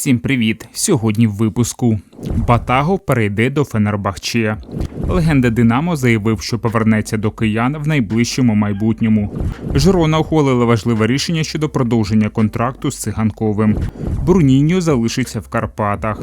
Всім привіт! Сьогодні в випуску Батаго перейде до Фенербахче. Легенда Динамо заявив, що повернеться до киян в найближчому майбутньому. Жирона ухвалила важливе рішення щодо продовження контракту з циганковим. Бруніньо залишиться в Карпатах.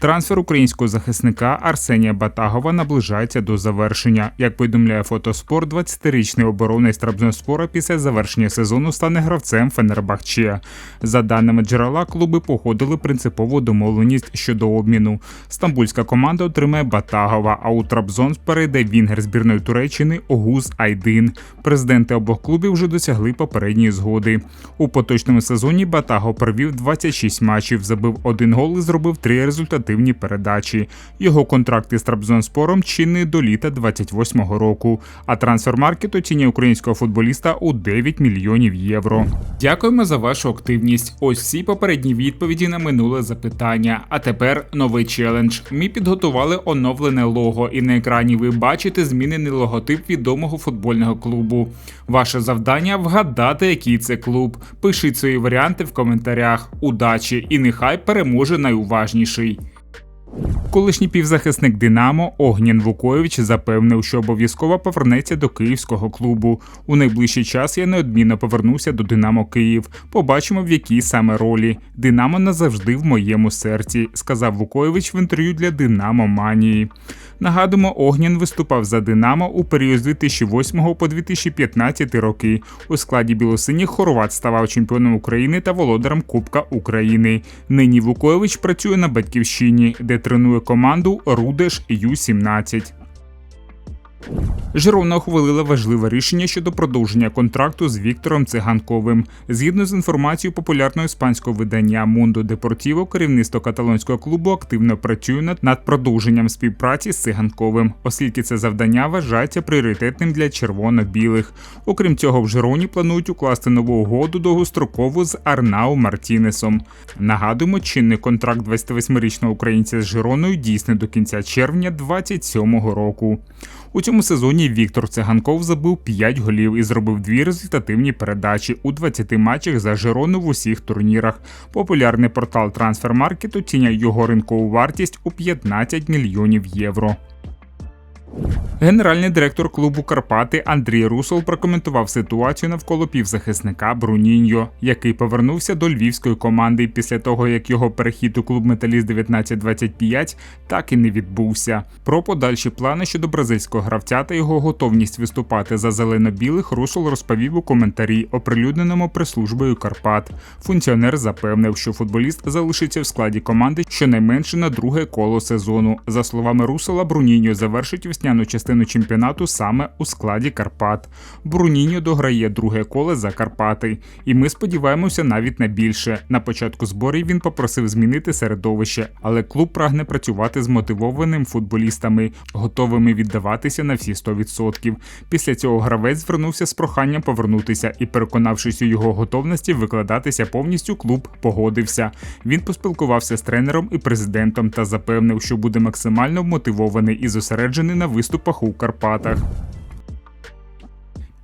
Трансфер українського захисника Арсенія Батагова наближається до завершення. Як повідомляє фотоспорт, 20-річний оборонець Трабзонспора після завершення сезону стане гравцем Фенербахче. За даними джерела, клуби погодили принципову домовленість щодо обміну. Стамбульська команда отримає Батагова, а у Трабзон перейде Вінгер збірної Туреччини Огуз Айдин. Президенти обох клубів вже досягли попередньої згоди. У поточному сезоні Батагов провів 26 матчів, забив один гол і зробив три результати результативні передачі. Його контракт із Трабзонспором чинний до літа 28-го року. А трансфермаркет оцінює українського футболіста у 9 мільйонів євро. Дякуємо за вашу активність. Ось всі попередні відповіді на минуле запитання. А тепер новий челендж. Ми підготували оновлене лого, і на екрані ви бачите змінений логотип відомого футбольного клубу. Ваше завдання вгадати, який це клуб. Пишіть свої варіанти в коментарях. Удачі і нехай переможе найуважніший. Колишній півзахисник Динамо Огнін Вукоєвич запевнив, що обов'язково повернеться до київського клубу. У найближчий час я неодмінно повернуся до Динамо Київ. Побачимо, в якій саме ролі. Динамо назавжди в моєму серці, сказав Вукоєвич в інтерв'ю для Динамо Манії. Нагадуємо, Огнян виступав за Динамо у період з 2008 по 2015 роки. У складі білосиніх Хорват ставав чемпіоном України та володарем Кубка України. Нині Вукоєвич працює на батьківщині, де тренує команду Рудеш Ю-17. Жирона ухвалила важливе рішення щодо продовження контракту з Віктором Циганковим. Згідно з інформацією популярного іспанського видання Mundo Deportivo, керівництво каталонського клубу активно працює над продовженням співпраці з циганковим, оскільки це завдання вважається пріоритетним для червоно-білих. Окрім цього, в Жироні планують укласти нову угоду довгострокову з Арнау Мартінесом. Нагадуємо, чинний контракт 28-річного українця з Жироною дійсний до кінця червня 2027 року. У цьому сезоні Віктор Циганков забив 5 голів і зробив дві результативні передачі у 20 матчах за Жирону в усіх турнірах. Популярний портал Трансфермаркет оцінює його ринкову вартість у 15 мільйонів євро. Генеральний директор клубу Карпати Андрій Русол прокоментував ситуацію навколо півзахисника Бруніньо, який повернувся до львівської команди після того, як його перехід у клуб Металіст 1925 так і не відбувся. Про подальші плани щодо бразильського гравця та його готовність виступати за зелено-білих Русол розповів у коментарі, оприлюдненому прес-службою Карпат. Функціонер запевнив, що футболіст залишиться в складі команди щонайменше на друге коло сезону. За словами Русола, Бруніньо завершить весняну частину чемпіонату саме у складі Карпат. Бруніньо дограє друге коле за Карпати, і ми сподіваємося навіть на більше. На початку зборів він попросив змінити середовище, але клуб прагне працювати з мотивованими футболістами, готовими віддаватися на всі 100%. Після цього гравець звернувся з проханням повернутися і, переконавшись у його готовності викладатися повністю, клуб погодився. Він поспілкувався з тренером і президентом та запевнив, що буде максимально вмотивований і зосереджений на виступах у Карпатах.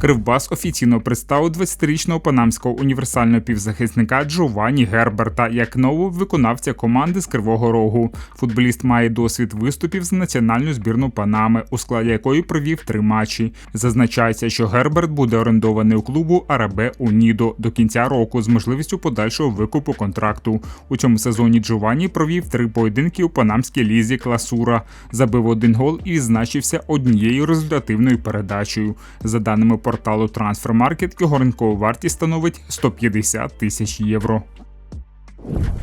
Кривбас офіційно представив 20-річного панамського універсального півзахисника Джованні Герберта як нового виконавця команди з Кривого Рогу. Футболіст має досвід виступів за національну збірну Панами, у складі якої провів три матчі. Зазначається, що Герберт буде орендований у клубу Арабе Унідо до кінця року з можливістю подальшого викупу контракту. У цьому сезоні Джованні провів три поєдинки у панамській лізі Класура, забив один гол і відзначився однією результативною передачею. За даними порталу Transfermarkt, його ринкова вартість становить 150 тисяч євро.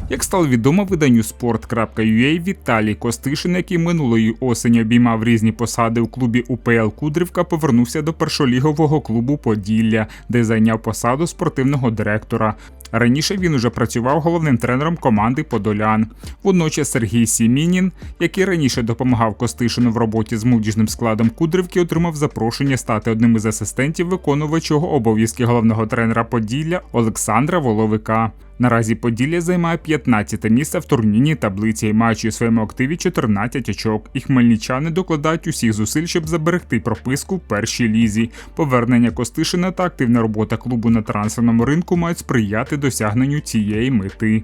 Як стало відомо виданню sport.ua, Віталій Костишин, який минулої осені обіймав різні посади у клубі УПЛ Кудрівка, повернувся до першолігового клубу Поділля, де зайняв посаду спортивного директора. Раніше він уже працював головним тренером команди Подолян. Водночас Сергій Сімінін, який раніше допомагав Костишину в роботі з молодіжним складом Кудрівки, отримав запрошення стати одним із асистентів виконувачого обов'язки головного тренера Поділля Олександра Воловика. Наразі Поділля займає 15 місце в турнірній таблиці, маючи у своєму активі 14 очок. І хмельничани докладають усіх зусиль, щоб заберегти прописку в першій лізі. Повернення Костишина та активна робота клубу на трансферному ринку мають сприяти досягненню цієї мети.